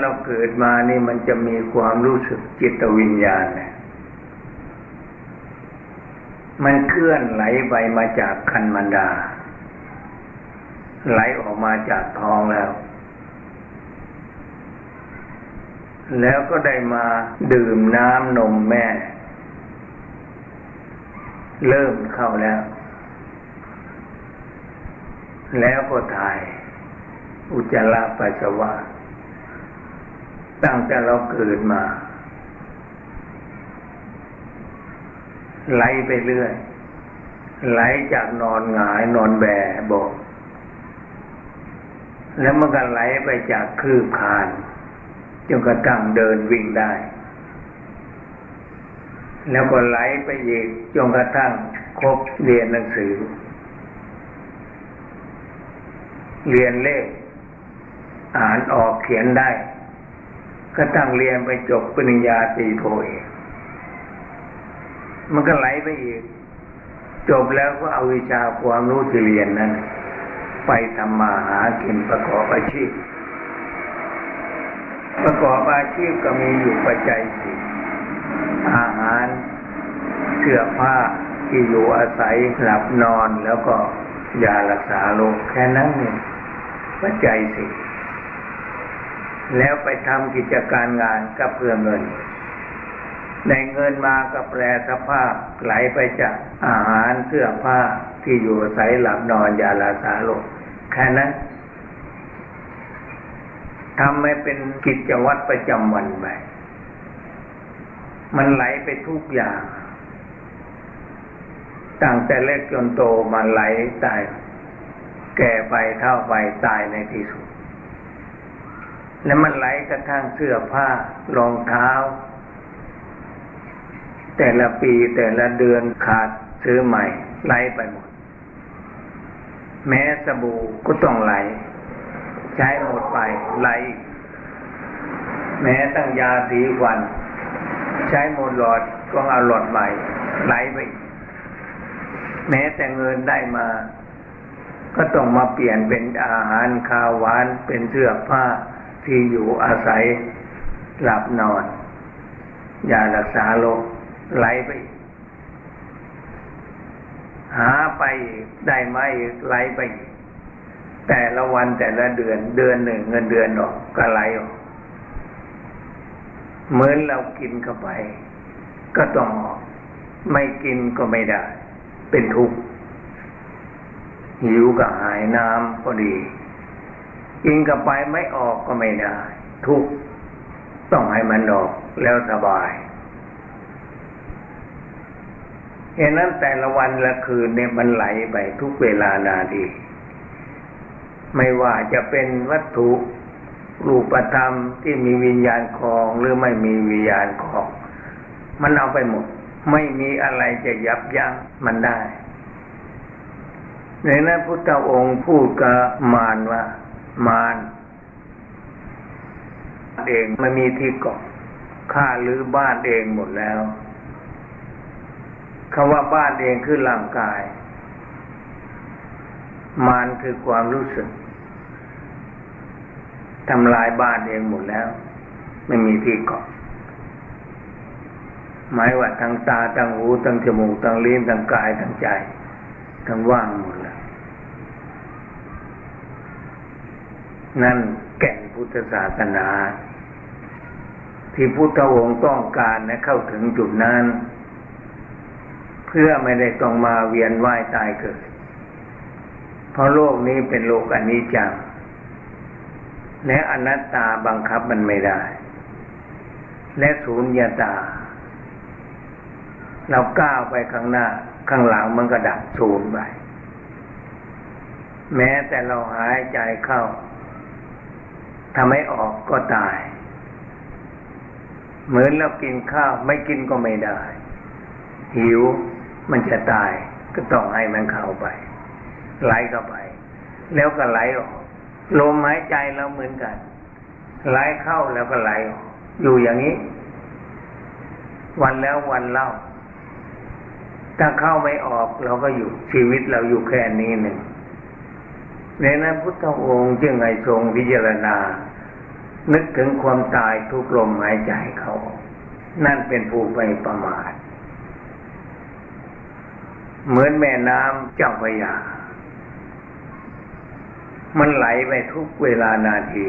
เราเกิดมานี่มันจะมีความรู้สึกจิตวิญญาณเนี่ยมันเคลื่อนไหลไปมาจากคันมันดา ไหลออกมาจากท้องแล้ว แล้วก็ได้มาดื่มน้ำนมแม่ เริ่มเข้าแล้ว แล้วก็ถ่าย อุจจาระปัสสาวะ ตั้งแต่เราเกิดมา ไหลไปเรื่อย ไหลจากนอนหงายนอนแบบอก แล้วมันก็ไหลไปจากคืบคานจนกระทั่งเดินวิ่งได้ แล้วก็ไหลไปอีกจนกระทั่งครบเรียนหนังสือ เรียนเลข อ่านออกเขียนได้ ก็ตั้งเรียนไปจบปริญญาตรีโทเอกมันก็ไหลไปอีก จบแล้วก็เอาวิชาความรู้ที่เรียนนั้น ไปทำมาหากินประกอบอาชีพ ประกอบอาชีพก็มีอยู่ปัจจัยสี่อาหารเสื้อผ้าที่อยู่อาศัยหลับนอนแล้วก็ยารักษาโรคแค่นั้นเองปัจจัยสี่ แล้วไปทำกิจการงานก็เพื่อเงินได้เงินมาก็แปลสภาพไหลไปจากอาหารเสื้อผ้าที่อยู่อาศัยหลับนอนยาลาสาโลกแค่นั้นทำให้เป็นกิจวัตรประจำวันไป มันไหลไปทุกอย่าง ตั้งแต่เล็กจนโตมันไหลตาย แก่ไปเท่าไปตายในที่สุด แล้วมันไหลกระทั่งเสื้อผ้ารองเท้า แต่ละปีแต่ละเดือนขาดซื้อใหม่ไหลไปหมด แม้สบู่ก็ต้องไหล ใช้หมดไปไหล แม้ตั้งยาสีฟัน ใช้หมดหลอดก็เอาหลอดใหม่ไหลไป แม้แต่เงินได้มา ก็ต้องมาเปลี่ยนเป็นอาหารข้าวหวานเป็นเสื้อผ้า ที่อยู่อาศัยหลับนอนยารักษาโรคไหลไป หาไปได้ไหมไหลไป แต่ละวันแต่ละเดือนเดือนหนึ่งเงินเดือนออกก็ไหลออกเหมือนเรากินเข้าไป ก็ต้องออกไม่กินก็ไม่ได้ เป็นทุกข์หิวก็หายน้ำก็ดี กินเข้าไปไม่ออกก็ไม่ได้ ทุกต้องให้มันออกแล้วสบายเหตุนั้นแต่ละวันละคืนเนี่ยมันไหลไปทุกเวลานาที ไม่ว่าจะเป็นวัตถุรูปธรรมที่มีวิญญาณคลองหรือไม่มีวิญญาณคลอง มันเอาไปหมด ไม่มีอะไรจะยับยั้งมันได้ ในนั้นพุทธองค์พูดกับมารว่า มารเองไม่มีที่เกาะข้าหรือบ้านเองหมดแล้วคำว่าบ้านเองคือร่างกาย มานคือความรู้สึกทำลายบ้านเองหมดแล้ว ไม่มีที่เกาะหมายว่าทั้งตาทั้งหูทั้งจมูกทั้งลิ้นทั้งกายทั้งใจทั้งว่างหมดแล้ว นั่นแก่นพุทธศาสนา ที่พุทธองค์ต้องการนะเข้าถึงจุดนั้น เพื่อไม่ได้ต้องมาเวียนว่ายตายเกิด เพราะโลกนี้เป็นโลกอนิจจังและอนัตตาบังคับมันไม่ได้ และศูนย์ยตา เราก้าวไปข้างหน้า ข้างหลังมันก็ดับศูนย์ไป แม้แต่เราหายใจเข้า ทำให้ออกก็ตาย เหมือนเรากินข้าวไม่กินก็ไม่ได้ หิวมันจะตายก็ต้องให้มันเข้าไป ไหลเข้าไป แล้วก็ไหลออกลมหายใจเราเหมือนกัน ไหลเข้าแล้วก็ไหลออกอยู่อย่างนี้ วันแล้ววันเล่า ถ้าเข้าไม่ออกเราก็อยู่ชีวิตเราอยู่แค่นี้หนึ่ง ในนั้นพุทธองค์จึงให้ทรงพิจารณา นึกถึงความตายทุกลมหายใจเขา นั่นเป็นผู้ไม่ประมาท เหมือนแม่น้ำเจ้าพระยา มันไหลไปทุกเวลานาที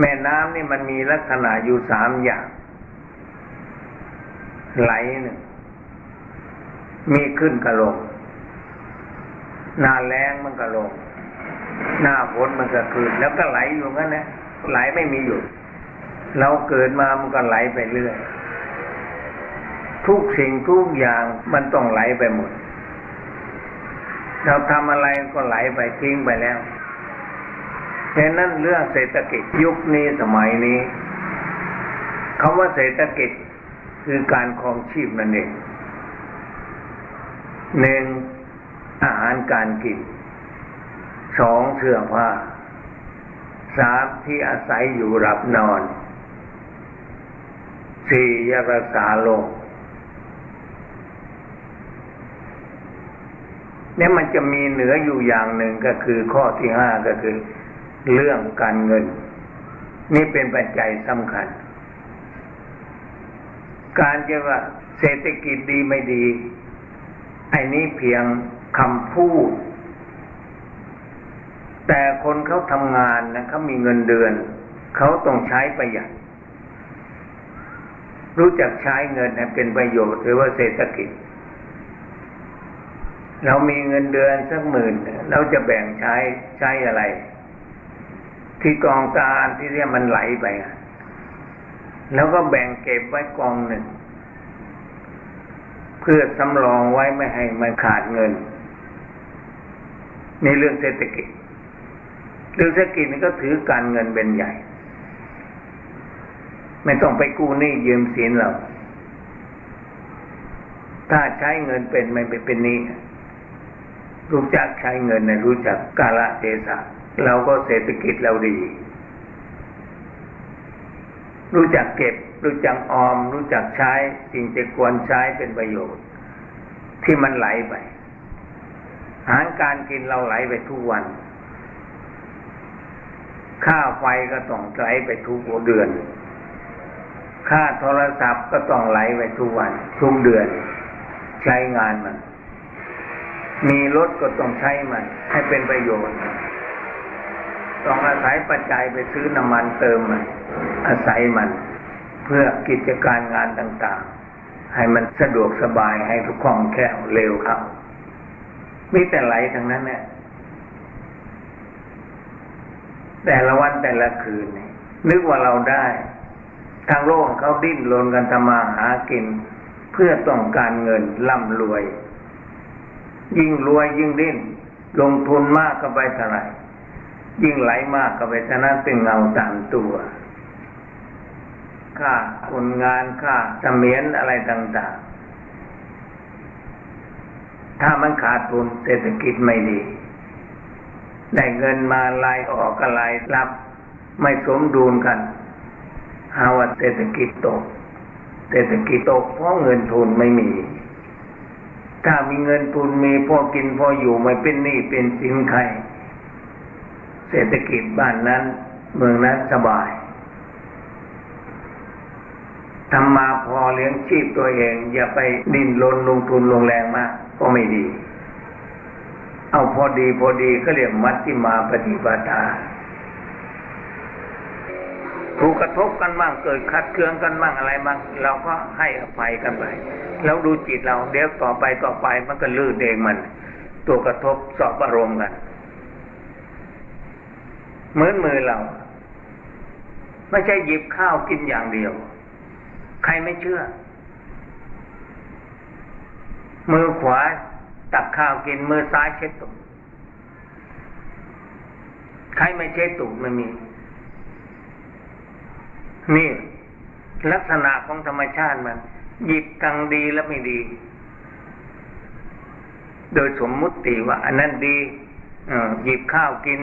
แม่น้ำนี่มันมีลักษณะอยู่สามอย่าง ไหลหนึ่งมีขึ้นกระลง หน้าแรงมันก็ลง หน้าฝนมันก็คืนแล้วก็ไหลอยู่งั้นนะไหลไม่มีหยุดเราเกิดมามันก็ไหลไปเรื่อยทุกสิ่งทุกอย่างมันต้องไหลไปหมด เราทำอะไรก็ไหลไปทิ้งไปแล้วเพราะนั้นเรื่องเศรษฐกิจยุคนี้สมัยนี้คาว่าเศรษฐกิจคือการครองชีพนั่นเองหนึ่ง อาหารการกินสองเสื้อผ้าสามที่อาศัยอยู่รับนอนสี่ยารักษาโรคเนี่ยมันจะมีเหนืออยู่อย่างหนึ่งก็คือข้อที่ห้าก็คือเรื่องการเงิน นี่เป็นปัจจัยสำคัญ การจะว่าเศรษฐกิจดีไม่ดีไอ้นี้เพียง คำพูด แต่คนเขาทำงานนะเขามีเงินเดือน เขาต้องใช้ประหยัด รู้จักใช้เงินให้เป็นประโยชน์หรือว่าเศรษฐกิจ เรามีเงินเดือนสักหมื่น เราจะแบ่งใช้ใช้อะไร ที่กองการที่เรียกมันไหลไปแล้วก็แบ่งเก็บไว้กองหนึ่ง เพื่อสำรองไว้ไม่ให้มันขาดเงิน นเรื่องเศรษฐกิจ เรื่องเศรษฐกิจนี่ก็ถือการเงินเป็นใหญ่ ไม่ต้องไปกู้หนี้ยืมสินเราถ้าใช้เงินเป็นไม่ไปเป็นนี้รู้จักใช้เงินในรู้จักกาลเทศะเราก็เศรษฐกิจเราดี รู้จักเก็บ รู้จักออม รู้จักใช้ สิ่งที่ควรใช้เป็นประโยชน์ ที่มันไหลไป หารการกินเราไหลไปทุกวัน ค่าไฟก็ต้องไหลไปทุกเดือน ค่าโทรศัพท์ก็ต้องไหลไปทุกวัน ทุกเดือน ใช้งานมัน มีรถก็ต้องใช้มัน ให้เป็นประโยชน์ ต้องอาศัยปัจจัยไปซื้อน้ำมันเติมมัน อาศัยมัน เพื่อกิจการงานต่าง ๆ ให้มันสะดวกสบายให้ทุกคล่องแคล่วเร็วครับ มีแต่ไหลทั้งนั้นเนี่ยแต่ละวันแต่ละคืนนึกว่าเราได้ ทางโลกเขาดิ้นรนกันทำมาหากิน เพื่อต้องการเงินร่ำรวย ยิ่งรวยยิ่งดิ้น ลงทุนมากก็ไปเท่าไหร่ยิ่งไหลมากก็ไปเท่านั้นเป็นเงาตามตัวค่าคนงานค่าเสมียนอะไรต่างๆ ถ้ามันขาดทุนเศรษฐกิจไม่ดี ได้เงินมาลายออกก็ลายรับ ไม่สมดุลกันหาว่าเศรษฐกิจตก เศรษฐกิจตกเพราะเงินทุนไม่มี ถ้ามีเงินทุนมีพอกินพออยู่ไม่เป็นหนี้เป็นสินใคร เศรษฐกิจบ้านนั้น เมืองนั้นสบาย ทำมาพอเลี้ยงชีพตัวเอง อย่าไปดิ้นรนลงทุนลงแรงมาก ก็ไม่ดี เอาพอดีพอดีก็เรียกมัชฌิมาปฏิปทาถูกกระทบกันบ้างเกิดคัดเคืองกันบ้างอะไรบ้างเราก็ให้อภัยกันไปแล้วดูจิตเราเดี๋ยวต่อไปต่อไปมันก็ลื่นเองมัน ตัวกระทบสอบอารมณ์กัน เหมือนมือเรา ไม่ใช่หยิบข้าวกินอย่างเดียว ใครไม่เชื่อ มือขวาตักข้าวกินมือซ้ายเช็ดตุกใครไม่เช็ดตุกไม่มี นี่ ลักษณะของธรรมชาติมัน หยิบทางดีแล้วไม่ดี โดยสมมุติว่า อันนั้นดีหยิบข้าวกิน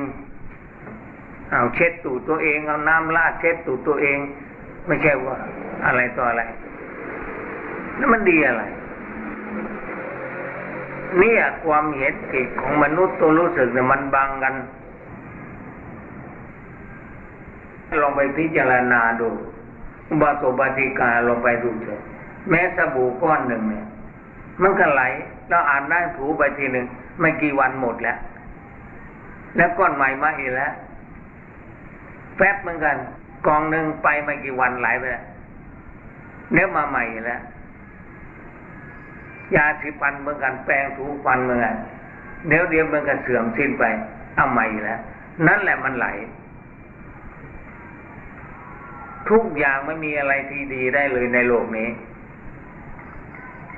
เอาเช็ดตูดตัวเอง เอาน้ำลาดเช็ดตูดตัวเอง ไม่ใช่ว่าอะไรต่ออะไรแล้วมันดีอะไรเนี่ยความเห็นผิดของมนุษย์ตัวรู้สึกเนี่ยมันบังกันลองไปพิจารณาดูบาสกบาติกาลองไปดูเถอะแม้สบู่ก้อนหนึ่งเนี่ย มันก็ไหลเราอ่านได้ถูไปทีหนึ่งไม่กี่วันหมดแล้ว แล้วก้อนใหม่มาอีกแล้วแป๊บเหมือนกัน กองหนึ่งไปไม่กี่วันไหลไปแล้วเนี้ยมาใหม่แล้วยาสีฟันเหมือนกันแปรงถูฟันเหมือนกันเดี๋ยวเดียวมันก็เสื่อมสิ้นไปเอาใหม่แล้วนั่นแหละมันไหล ทุกอย่างไม่มีอะไรที่ดีได้เลยในโลกนี้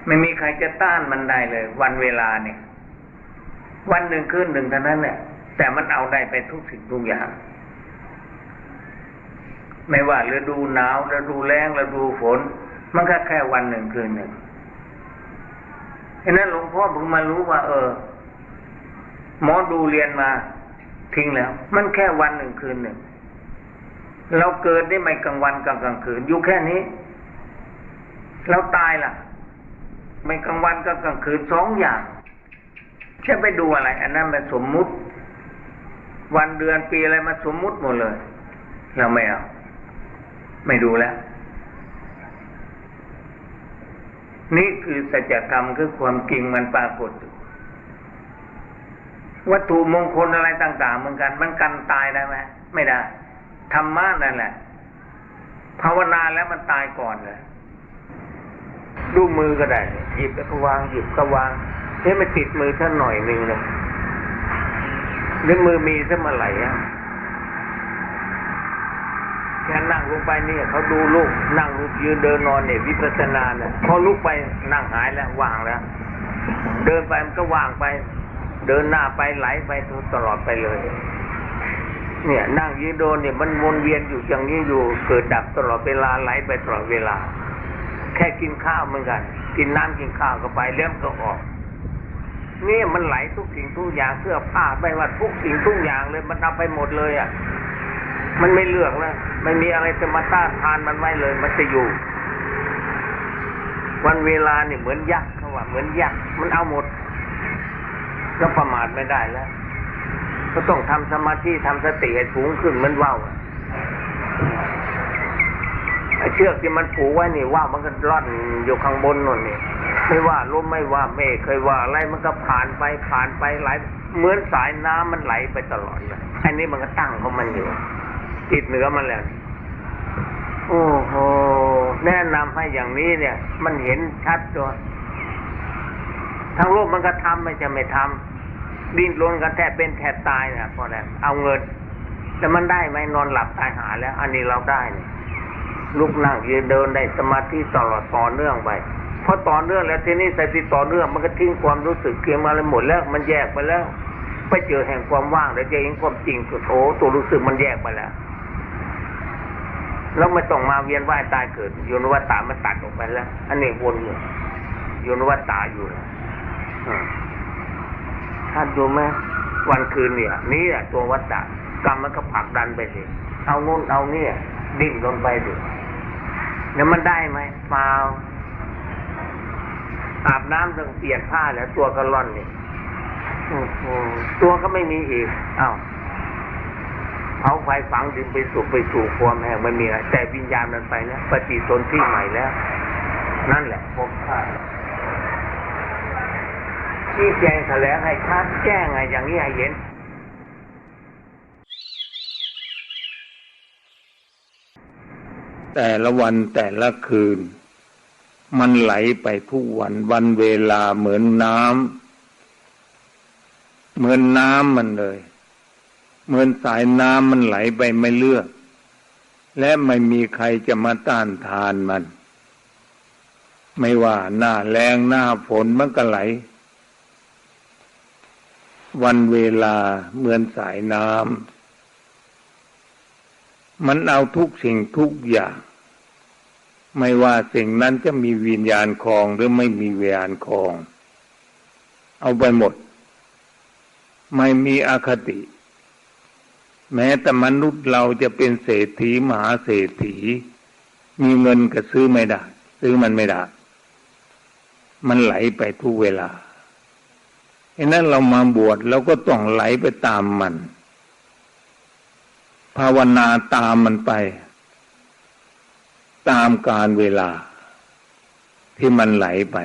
ไม่มีใครจะต้านมันได้เลย วันเวลาเนี่ย วันหนึ่งคืนหนึ่งเท่านั้นเนี่ยแต่มันเอาได้ไปทุกสิ่งทุกอย่าง ไม่ว่าฤดูหนาวฤดูแล้งฤดูฝน มันก็แค่วันหนึ่งคืนหนึ่งฉะนั้นหลวงพ่อเพิ่งมารู้ว่า เออ หมอดูเรียนมาทิ้งแล้ว มันแค่วันหนึ่งคืนหนึ่ง เราเกิดได้ไม่กลางวันกลางกลางคืน อยู่แค่นี้ เราตายล่ะ ไม่กลางวันก็กลางคืนสองอย่างจะไปดูอะไร อันนั้นมันสมมุติ วันเดือนปีอะไรมาสมมุติหมดเลย เราไม่เอา ไม่ดูแล้ว นี่คือสัจธรรมคือความจริงมันปรากฏ วัตถุมงคลอะไรต่าง ๆ เหมือนกัน มันกันตายได้ไหมไม่ได้ธรรมะนั่นแหละ ภาวนาแล้วมันตายก่อนเลยดูมือก็ได้ หยิบแล้วก็วางหยิบก็วางเฮ้ไม่ติดมือท่านหน่อยหนึ่งเลยหรือมือมีซะเมื่อไหร่อะ แค่นั่งลงไปเนี่ยเขาดูลูกนั่งลุกยืนเดินนอนเนี่ยวิปัสสนาเนี่ยพอลุกไปนั่งหายแล้วว่างแล้ว เดินไปมันก็ว่างไป เดินหน้าไปไหลไปตลอดไปเลย เนี่ยนั่งยืนโดนเนี่ยมันวนเวียนอยู่อย่างนี้อยู่เกิดดับตลอดเวลาไหลไปตลอดเวลา แค่กินข้าวเหมือนกัน กินน้ำกินข้าวก็ไปเลี้ยมก็ออกนี่มันไหลทุกสิ่งทุกอย่างเสื้อผ้าไม่ว่าทุกสิ่งทุกอย่างเลยมันเอาไปหมดเลยอะ มันไม่เลือกแล้วไม่มีอะไรจะมาต้านทานมันไว้เลย มันจะอยู่ วันเวลาเนี่ยเหมือนยักษ์เขาว่าเหมือนยักษ์มันเอาหมดก็ประมาทไม่ได้แล้ว ก็ต้องทำสมาธิทำสติให้สูงขึ้นเหมือนว่าวไอ้เชือกที่มันผูกไว้นี่ว่ามันก็ร่อนอยู่ข้างบนนั่นนี่ไม่ว่าลมไม่ว่าเมฆเคยว่าอะไรมันก็ผ่านไปผ่านไปไหลเหมือนสายน้ำมันไหลไปตลอดเลยอันนี้มันก็ตั้งของมันอยู่ ติดเหนือมันแล้วโอ้โหแนะนำให้อย่างนี้เนี่ย มันเห็นชัดตัวทั้งโลกมันก็ทำไม่จะไม่ทำดิ้นรนกันแทบเป็นแทบตายนะพอแล้วเอาเงิน แต่มันได้ไหมนอนหลับตายหาแล้ว อันนี้เราได้เนี่ยลุกนั่งยืนเดินได้สมาธิตลอดต่อเนื่องไปพอต่อเนื่องแล้วทีนี้สติต่อเนื่องมันก็ทิ้งความรู้สึกเกี่ยมาเลยหมดแล้ว มันแยกไปแล้ว ไปเจอแห่งความว่างแล้วจะเห็นความจริงโอ้ตัวรู้สึกมันแยกไปแล้ว แล้วไม่ต้องมาเวียนว่ายตายเกิดโยนวัตตามันตัดออกไปแล้ว อันนี้วนอยู่โยนวัตตาอยู่ท่านดูไหมวันคืนเนี่ย นี่แหละตัววัตตะกรรมมันก็ผลักดันไปสิเอาโน่นเอาเนี่ย ดิ้นลงไปดิแล้วมันได้ไหมเปล่าอาบน้ำต้องเปลี่ยนผ้าแล้วตัวก็ร่อนนี่ตัวก็ไม่มีอีกอ้าวเผาไฟฝังดินไปสู่ไปสู่ความแห้งไม่มีอะไรแต่วิญญาณมันไปแล้วปฏิสนธิใหม่แล้ว นั่นแหละพบค่าชี้แจงแถลงให้ชัดแจ้งไงอย่างนี้ให้เห็นแต่ละวันแต่ละคืน มันไหลไปทุกวันวันเวลาเหมือนน้ำเหมือนน้ำมันเลย เหมือนสายน้ำมันไหลไปไม่เลือก และไม่มีใครจะมาต้านทานมัน ไม่ว่าหน้าแรงหน้าฝนมันก็ไหล วันเวลาเหมือนสายน้ำมันเอาทุกสิ่งทุกอย่าง ไม่ว่าสิ่งนั้นจะมีวิญญาณคลองหรือไม่มีวิญญาณคลอง เอาไปหมด ไม่มีอคติ แม้แต่มนุษย์เราจะเป็นเศรษฐีมหาเศรษฐี มีเงินก็ซื้อไม่ได้ ซื้อมันไม่ได้ มันไหลไปทุกเวลาฉะนั้นเรามาบวชเราก็ต้องไหลไปตามมัน ภาวนาตามมันไป ตามการเวลา ที่มันไหลไป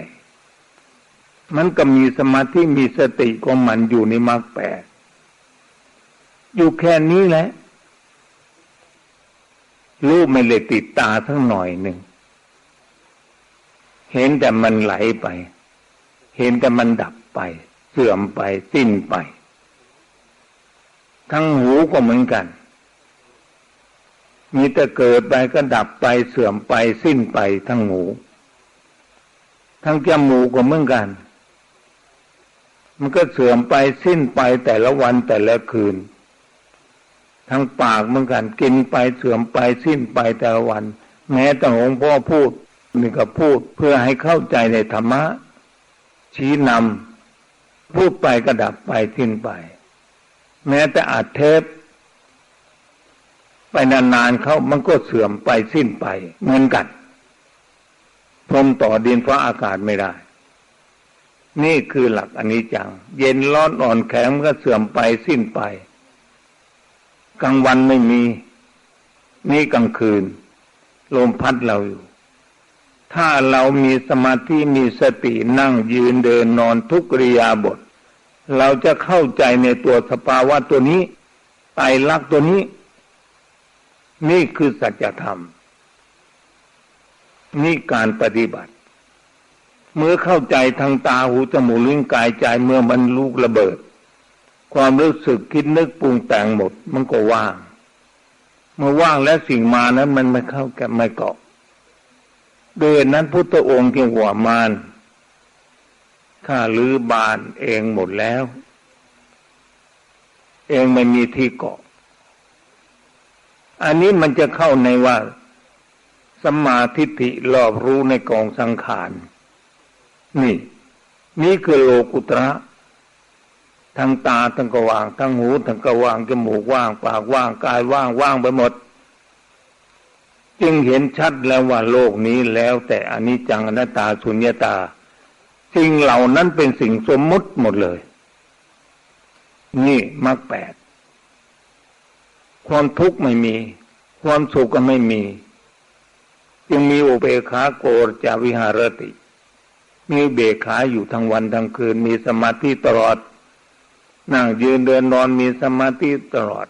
มันก็มีสมาธิมีสติของมันอยู่ในมรรคแปด อยู่แค่นี้แหละ รูปไม่เลยติดตาทั้งหน่อยหนึ่ง เห็นแต่มันไหลไป เห็นแต่มันดับไป เสื่อมไปสิ้นไป ทั้งหูก็เหมือนกัน มีแต่เกิดไปก็ดับไปเสื่อมไปสิ้นไปทั้งหู ทั้งจมูกก็เหมือนกันมันก็เสื่อมไปสิ้นไปแต่ละวันแต่ละคืน ทางปากเหมือนกันกินไปเสื่อมไปสิ้นไปแต่ละวัน แม้แต่หลวงพ่อพูดนี่ก็พูดเพื่อให้เข้าใจในธรรมะ ชี้นำพูดไปก็ดับไปสิ้นไป แม้แต่อาจเทปไปนานๆเขามันก็เสื่อมไปสิ้นไปเหมือนกันพรมต่อดินฟ้าอากาศไม่ได้ นี่คือหลักอันนี้จัง เย็นร้อนอ่อนแข็งมันก็เสื่อมไปสิ้นไป กลางวันไม่มีนี่กลางคืน ลมพัดเราอยู่ ถ้าเรามีสมาธิมีสตินั่งยืนเดินนอนทุกริยาบท เราจะเข้าใจในตัวสภาวะตัวนี้ไตรลักษณ์ตัวนี้ นี่คือสัจธรรม นี่การปฏิบัติ เมื่อเข้าใจทางตาหูจมูกลิ้นกายใจเมื่อมันลูกระเบิด ความรู้สึกคิดนึกปรุงแต่งหมด มันก็ว่าง เมื่อว่างแล้วสิ่งมานั้น มันไม่เข้ากับไม่เกาะโดยนั้นพุทธองค์จึงหัวมานข้าลือบานเองหมดแล้ว เองไม่มีที่เกาะ อันนี้มันจะเข้าในว่าสมาธิิรอบรู้ในกองสังขาร นี่ นี่คือโลกุตระ ทั้งตาทั้งก็ว่าง ทั้งหูทั้งก็ว่างจมูกว่าง ปากว่างกายว่างว่างไปหมด จึงเห็นชัดแล้วว่าโลกนี้แล้วแต่อันนี้จังอนัตตาสุญญตา สิ่งเหล่านั้นเป็นสิ่งสมมุติหมดเลย นี่มรรคแปดความทุกข์ไม่มี ความสุขก็ไม่มี จึงมีอุเบกขาโกรจาวิหารติ มีเบกขาอยู่ทั้งวันทั้งคืน มีสมาธิตลอด นั่งยืนเดินนอนมีสมาธิตลอด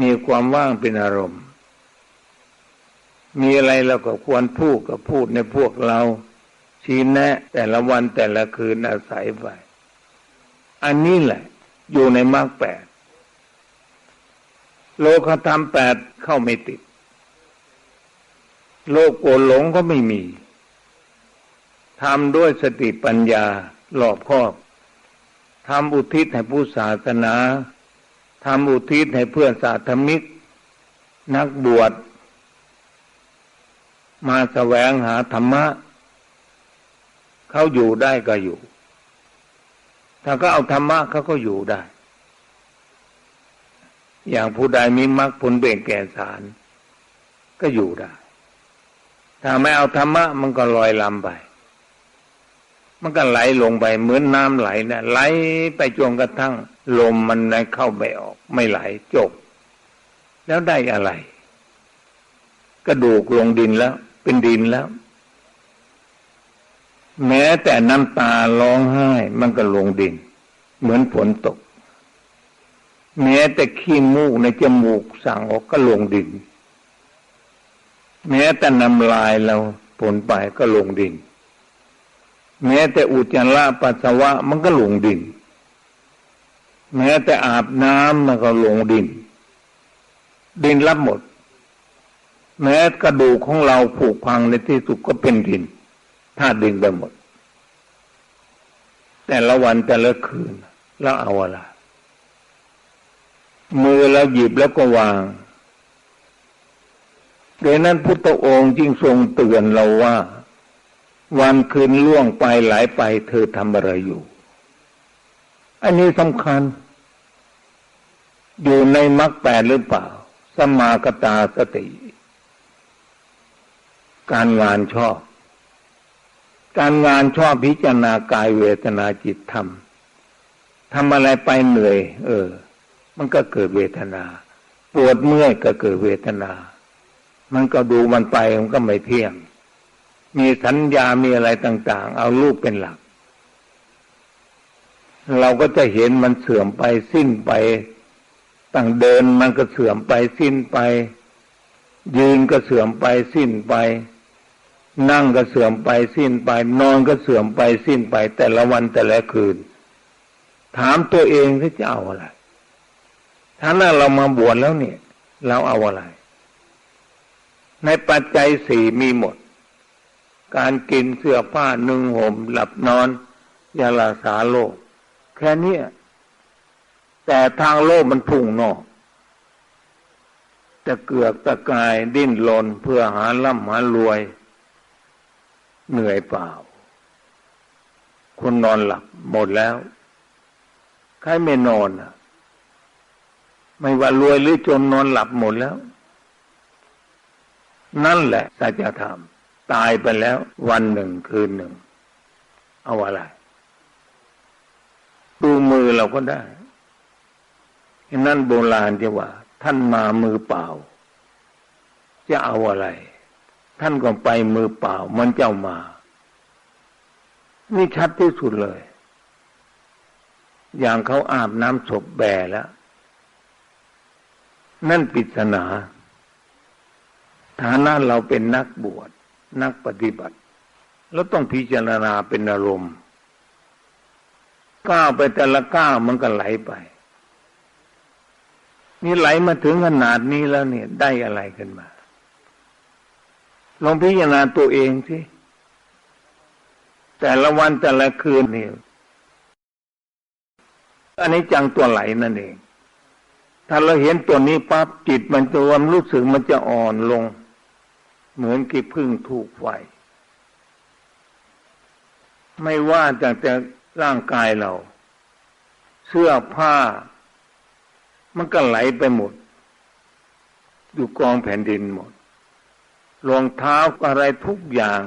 มีความว่างเป็นอารมณ์ มีอะไรเราก็ควรพูดก็พูดในพวกเรา ชี้แนะ แต่ละวันแต่ละคืนอาศัยไป อันนี้แหละ อยู่ในมรรคแปดโลกธรรมแปดเข้าไม่ติด โลกโกหลงก็ไม่มีทำด้วยสติปัญญาหลอบครอบ ทำอุทิศให้ผู้ศาสนาทำอุทิศให้เพื่อนสาธมิก นักบวช มาแสวงหาธรรมะ เขาอยู่ได้ก็อยู่ ถ้าก็เอาธรรมะเขาก็อยู่ได้ อย่างผู้ใดมีมรรคผลเบ่งแก่สาร ก็อยู่ได้ ถ้าไม่เอาธรรมะมันก็ลอยลำไป มันก็ไหลลงไปเหมือนน้ำไหลนะไหลไปจนกระทั่ง ลมมันเข้าไปออก ไม่ไหลจบ แล้วได้อะไร กระดูกลงดินแล้ว เป็นดินแล้ว แม้แต่น้ำตาร้องไห้ มันก็ลงดิน เหมือนฝนตก แม้แต่ขี้มูกในจมูกสั่งออกก็ลงดิน แม้แต่น้ำลายเราผลไปก็ลงดิน แม้แต่อุจจาระปัสสาวะมันก็ลงดิน แม้แต่อาบน้ำมันก็ลงดิน ดินรับหมด แม้กระดูกของเราผุพังในที่สุดก็เป็นดินถ้าดินไปหมด แต่ละวันแต่ละคืนแล้วเอาอะไรมือเราหยิบแล้วก็วางดังนั้นพุทธองค์จึงทรงเตือนเราว่า วันคืนล่วงไปหลายไป เธอทำอะไรอยู่ อันนี้สำคัญ อยู่ในมรรคแปดหรือเปล่า สมากตาสติ การงานชอบ การงานชอบพิจารณากายเวทนาจิตธรรมทำอะไรไปเหนื่อย เออ มันก็เกิดเวทนา ปวดเมื่อยก็เกิดเวทนา มันก็ดูมันไปมันก็ไม่เที่ยง มีสัญญามีอะไรต่าง ๆ เอารูปเป็นหลัก เราก็จะเห็นมันเสื่อมไปสิ้นไปตั้งเดินมันก็เสื่อมไปสิ้นไป ยืนก็เสื่อมไปสิ้นไป นั่งก็เสื่อมไปสิ้นไป นอนก็เสื่อมไปสิ้นไป แต่ละวันแต่ละคืน ถามตัวเองที่จะเอาอะไร ถ้าเรามาบวชแล้วเนี่ย เราเอาอะไร ในปัจจัยสี่มีหมด การกินเสื้อผ้าหนึ่งห่มหลับนอนยาลาสาโลก แค่นี้แต่ทางโลกมันพุ่งนอกจะเกือกตะกายดิ้นรนเพื่อหาล่ำหารวย เหนื่อยเปล่าคนนอนหลับหมดแล้ว ใครไม่นอนอะ ไม่ว่ารวยหรือจนนอนหลับหมดแล้ว นั่นแหละสัจธรรม ตายไปแล้ว วันหนึ่งคืนหนึ่ง เอาอะไรดูมือเราก็ได้นั่นโบราณจะว่า ท่านมามือเปล่า จะเอาอะไร ท่านก็ไปมือเปล่า มันเจ้ามา นี่ชัดที่สุดเลย อย่างเขาอาบน้ำศพแบแล้ว นั่นปริศนาฐานะเราเป็นนักบวช นักปฏิบัติ แล้วต้องพิจารณาเป็นอารมณ์ก้าวไปแต่ละก้าวมันก็ไหลไป นี่ไหลมาถึงขนาดนี้แล้วเนี่ย ได้อะไรขึ้นมา ลองพิจารณาตัวเองสิแต่ละวันแต่ละคืนนี่อันนี้จังตัวไหลนั่นเอง ถ้าเราเห็นตัวนี้ปั๊บจิตมันจะวมรู้สึกมันจะอ่อนลง เหมือนกี่พึ่งถูกไฟ ไม่ว่าจากแต่ร่างกายเรา เสื้อผ้า มันก็ไหลไปหมด อยู่กองแผ่นดินหมดรองเท้าอะไรทุกอย่าง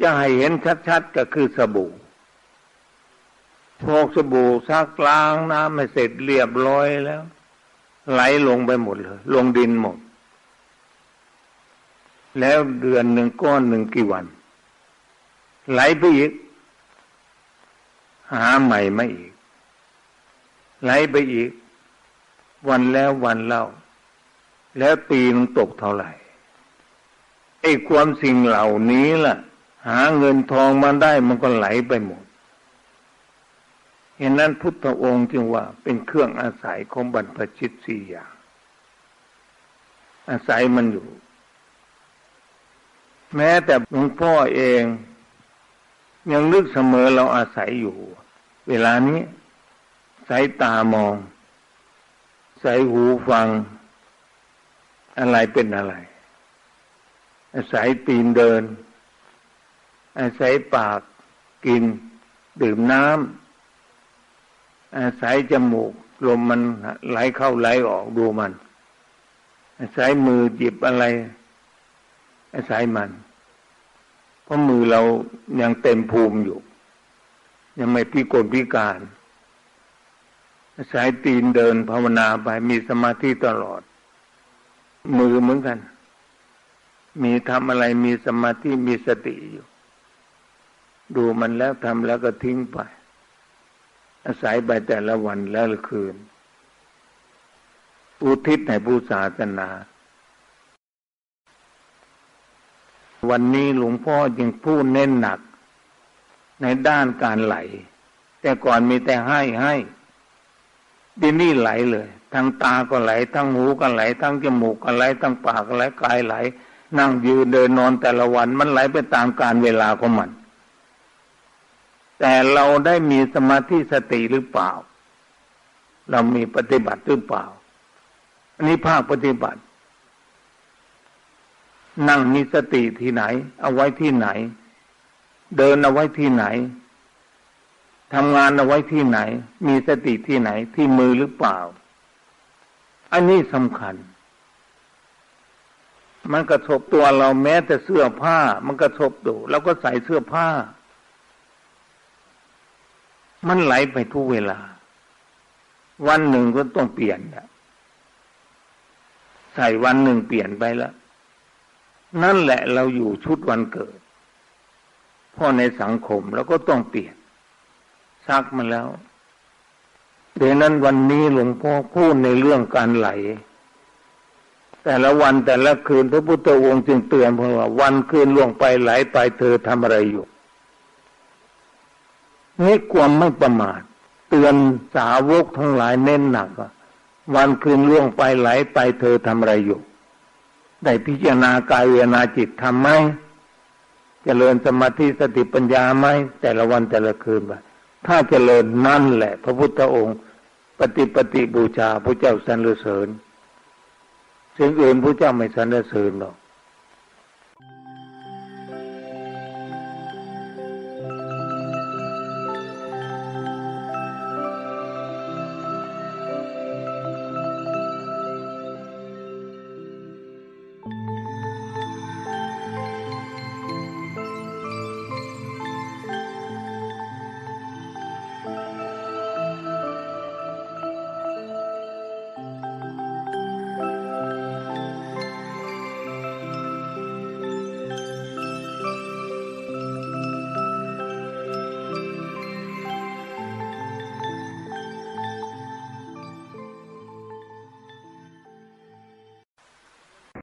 จะให้เห็นชัดๆ ก็คือสบู่พกสบู่ซักล้างน้ำไม่เสร็จเรียบร้อยแล้ว ไหลลงไปหมดเลย ลงดินหมด แล้วเดือนหนึ่งก้อนหนึ่งกี่วัน ไหลไปอีก หาใหม่ไม่อีก ไหลไปอีก วันแล้ววันเล่า แล้วปีมันตกเท่าไหร่ไอ้ความสิ่งเหล่านี้ล่ะ หาเงินทองมาได้มันก็ไหลไปหมดเห็นนั้นพุทธองค์จึงว่าเป็นเครื่องอาศัยของบรรพชิตสี่อย่าง อาศัยมันอยู่ แม้แต่หลวงพ่อเอง ยังนึกเสมอเราอาศัยอยู่ เวลานี้ สายตามองใส่หูฟัง อะไรเป็นอะไร อาศัยตีนเดิน อาศัยปากกิน ดื่มน้ำอาศัยจมูกลมมันไหลเข้าไหลออกดูมันอาศัยมือจิบอะไร อาศัยมัน เพราะมือเรายังเต็มภูมิอยู่ ยังไม่พิกลพิการสาศัยตีนเดินภาวนาไปมีสมาธิตลอด มือเหมือนกัน มีทำอะไรมีสมาธิมีสติอยู่ ดูมันแล้วทำแล้วก็ทิ้งไป อาศัยไปแต่ละวันแล้วละคืน อุทิศให้ผู้ศาสนา วันนี้หลวงพ่อยังพูดเน้นหนัก ในด้านการไหล แต่ก่อนมีแต่ให้ให้ดินนี่ไหลเลยทั้งตาก็ไหล ทั้งหูก็ไหล ทั้งจมูกก็ไหล ทั้งปากก็ไหลกายไหล นั่งยืนเดินนอนแต่ละวันมันไหลไปตามการเวลาของมัน แต่เราได้มีสมาธิสติหรือเปล่า เรามีปฏิบัติหรือเปล่า อันนี้ภาคปฏิบัติ นั่งมีสติที่ไหน เอาไว้ที่ไหน เดินเอาไว้ที่ไหนทำงานเอาไว้ที่ไหน มีสติที่ไหนที่มือหรือเปล่า อันนี้สำคัญ มันกระทบตัวเราแม้แต่เสื้อผ้า มันกระทบตัวเราก็ใส่เสื้อผ้า มันไหลไปทุกเวลา วันหนึ่งก็ต้องเปลี่ยนใส่วันหนึ่งเปลี่ยนไปแล้ว นั่นแหละเราอยู่ชุดวันเกิดพราะในสังคมเราก็ต้องเปลี่ยนซักมาแล้วเดี๋ยวนั้นวันนี้หลวงพ่อพูดในเรื่องการไหล แต่ละวันแต่ละคืนพระพุทธองค์จึงเตือนพว่า วันคืนล่วงไปไหลไปเธอทำอะไรอยู่นี่ความไม่ประมาท เตือนสาวกทั้งหลายเน้นหนักว่าวันคืนล่วงไปไหลไปเธอทำอะไรอยู่ ได้พิจารณากายเวทนาจิตทำไหมจเจริญสมาธิสติปัญญาไหมแต่ละวันแต่ละคืนไปถ้าเจริญนั่นแหละ พระพุทธองค์ ปฏิปฏิบูชาพระเจ้าสรรเสริญสิ่งอื่นพระเจ้าไม่สรรเสริญหรอก